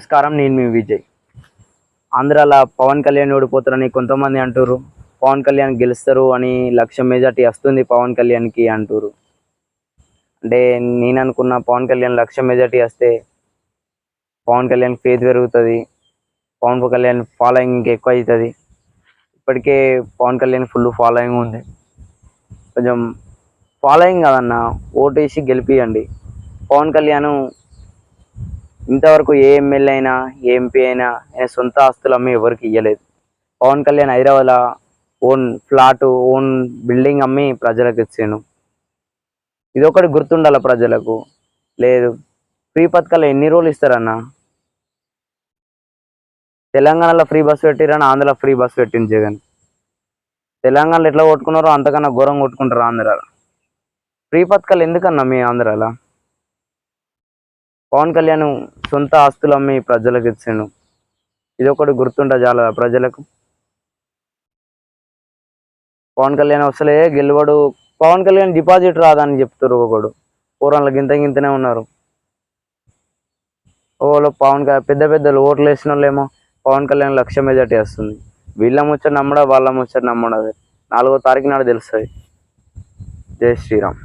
నమస్కారం నేను మీ విజయ్. ఆంధ్రాలో పవన్ కళ్యాణ్ ఓడిపోతారని కొంతమంది అంటారు పవన్ కళ్యాణ్ గెలుస్తారు అని లక్ష మెజార్టీ వస్తుంది పవన్ కళ్యాణ్కి అంటారు అంటే నేను అనుకున్న పవన్ కళ్యాణ్ లక్ష మెజార్టీ వస్తే పవన్ కళ్యాణ్ ఫేత్ పెరుగుతుంది పవన్ కళ్యాణ్ ఫాలోయింగ్ ఇంకా ఎక్కువ అవుతుంది. ఇప్పటికే పవన్ కళ్యాణ్ ఫుల్ ఫాలోయింగ్ ఉంది. కొంచెం ఫాలోయింగ్ కాదన్న ఓటేసి గెలిపియండి. పవన్ కళ్యాణ్ ఇంతవరకు ఏ ఎమ్మెల్యే అయినా ఏ ఎంపీ అయినా ఆయన సొంత ఆస్తులు అమ్మి ఎవరికి ఇవ్వలేదు పవన్ కళ్యాణ్ హైదరాబాద్లో ఓన్ ఫ్లాట్ ఓన్ బిల్డింగ్ అమ్మి ప్రజలకు ఇచ్చాను ఇది ఒకటి గుర్తుండాల ప్రజలకు. లేదు ఫ్రీ పథకాలు ఎన్ని రోజులు ఇస్తారన్న? తెలంగాణలో ఫ్రీ బస్ పెట్టిరని ఆంధ్రలో ఫ్రీ బస్ పెట్టింది జగన్. తెలంగాణలో ఎట్లా కొట్టుకున్నారో అంతకన్నా ఘోరం కొట్టుకుంటారు ఆంధ్రాలో. ఫ్రీ పథకాలు ఎందుకన్నా మీ ఆంధ్రాలో? పవన్ కళ్యాణ్ సొంత ఆస్తులు అమ్మి ప్రజలకు ఇచ్చిండు. ఇది ఒకటి గుర్తుంట చాలా ప్రజలకు. పవన్ కళ్యాణ్ అసలే గెలువడు. పవన్ కళ్యాణ్ డిపాజిట్ రాదని చెప్తారు ఒకడు. పూర్వంలో గింత గింతనే ఉన్నారు. ఓలో పవన్ కళ్యాణ్ పెద్ద పెద్దలు ఓట్లు వేసిన వాళ్ళేమో పవన్ కళ్యాణ్ లక్ష మెజార్టీ వస్తుంది. వీళ్ళ ముచ్చట నమ్మడా వాళ్ళ ముచ్చట నమ్మడా నాలుగో తారీఖు నాడు తెలుస్తుంది. జై శ్రీరామ్.